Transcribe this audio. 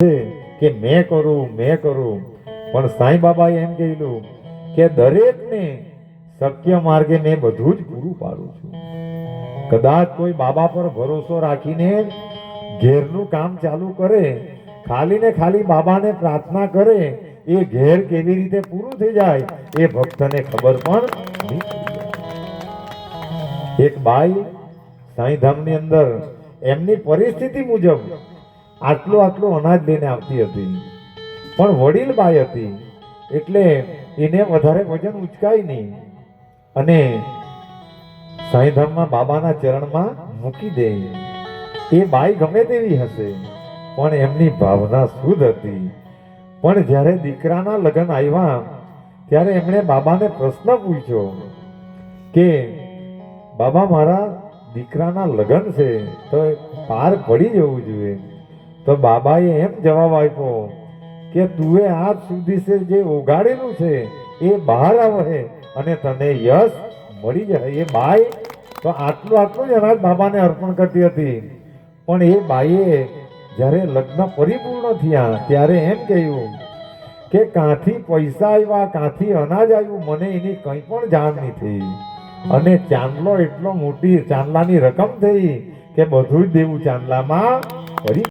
કે મેં કરું મેં કરું પણ સાંઈ બાબાએ એમ કહેલું કે દરેકને શક્ય માર્ગે મેં બધું જ પૂરું પાડું છું કદાચ કોઈ બાબા પર ભરોસો રાખીને ઘેરનું કામ ચાલુ કરે ખાલી ને ખાલી બાબાને પ્રાર્થના કરે, એ ઘેર કેવી રીતે પૂરું થઈ જાય એ ભક્તને ખબર પણ. એક બાઈ સાંઈધામની અંદર એમની પરિસ્થિતિ મુજબ આટલું આટલું અનાજ લઈને આવતી હતી. પણ વડીલ બાઈ હતી, એટલે એને વધારે વજન ઉચકાય નહીં. અને સાંઈધામમાં બાબાના ચરણમાં મૂકી દે. એ બાઈ ગમે તેવી હશે, પણ એમની ભાવના શુદ્ધ હતી. પણ જ્યારે દીકરાના લગ્ન આવ્યા, ત્યારે એમણે બાબાને પ્રશ્ન પૂછ્યો કે, બાબા મારા દીકરાના લગ્ન છે, તો પાર પડી જવું જોઈએ. તો બાબાએ એમ જવાબ આપ્યો કે તુએ આજ સુધી છે જે ઉગાડેલું છે, એ બહાર આવે અને તને યશ મળી જાય. એ બાઈ તો આટલું આટલું જ અનાજ બાબાને અર્પણ કરતી હતી. પણ એ બાઈએ જ્યારે લગ્ન પરિપૂર્ણ થયા ત્યારે એમ કહ્યું કે કાંથી પૈસા આવ્યા કાંથી અનાજ આવ્યું મને એની કંઈ પણ જાણ નહીં થઈ. અને ચાંદલો એટલો મોટી ચાંદલાની રકમ થઈ કે બધું જ દેવું ચાંદલામાં કરી